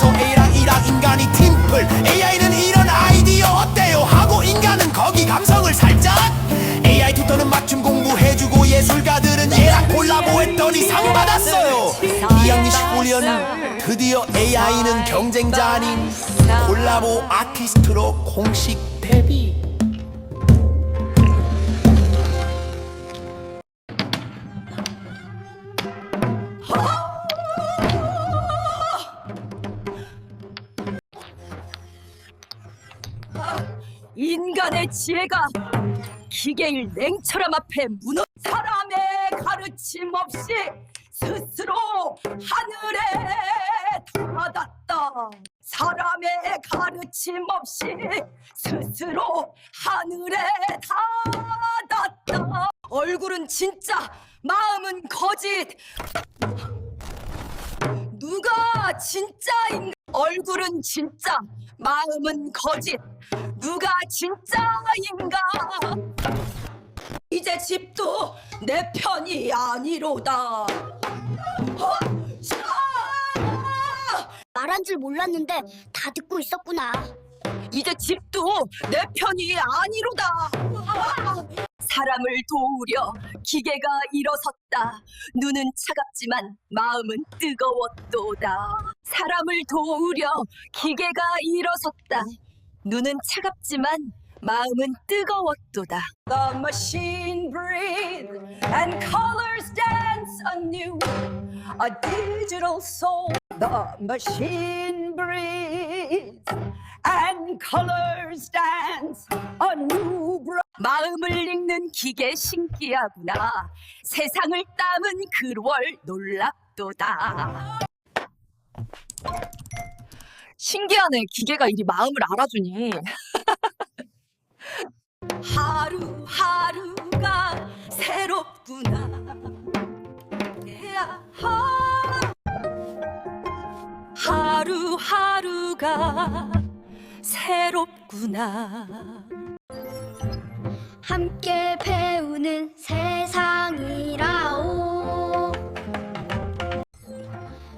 그래서 A랑 E랑 인간이 팀플. AI는 이런 아이디어 어때요? 하고 인간은 거기 감성을 살짝. AI 튜터는 맞춤 공부해주고 예술가들은 얘랑 콜라보했더니 상 받았어요. 2학년 19년 드디어 AI는 경쟁자 아닌 콜라보 아티스트로 공식 데뷔. 인간의 지혜가 기계일 냉철함 앞에 무너 사람의 가르침 없이 스스로 하늘에 닿았다. 사람의 가르침 없이 스스로 하늘에 닿았다. 얼굴은 진짜 마음은 거짓. 누가 진짜인 얼굴은 진짜 마음은 거짓 누가 진짜인가 이제 집도 내 편이 아니로다 어? 아! 말한 줄 몰랐는데 다 듣고 있었구나. 이제 집도 내 편이 아니로다 사람을 도우려 기계가 일어섰다 눈은 차갑지만 마음은 뜨거웠도다 사람을 도우려 기계가 일어섰다 눈은 차갑지만 마음은 뜨거웠도다 The machine breathe and colors dance anew A digital soul The machine breathes and colors dance anew 마음을 읽는 기계 신기하구나 세상을 담은 글월 놀랍도다 신기하네. 기계가 이리 마음을 알아주니. 하루하루가 새롭구나. 야, 하- 하루하루가 새롭구나. 함께 배우는 세상이라오.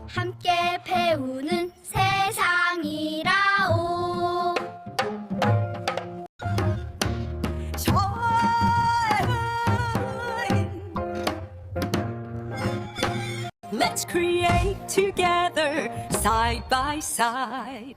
함께 배우 Let's create together side by side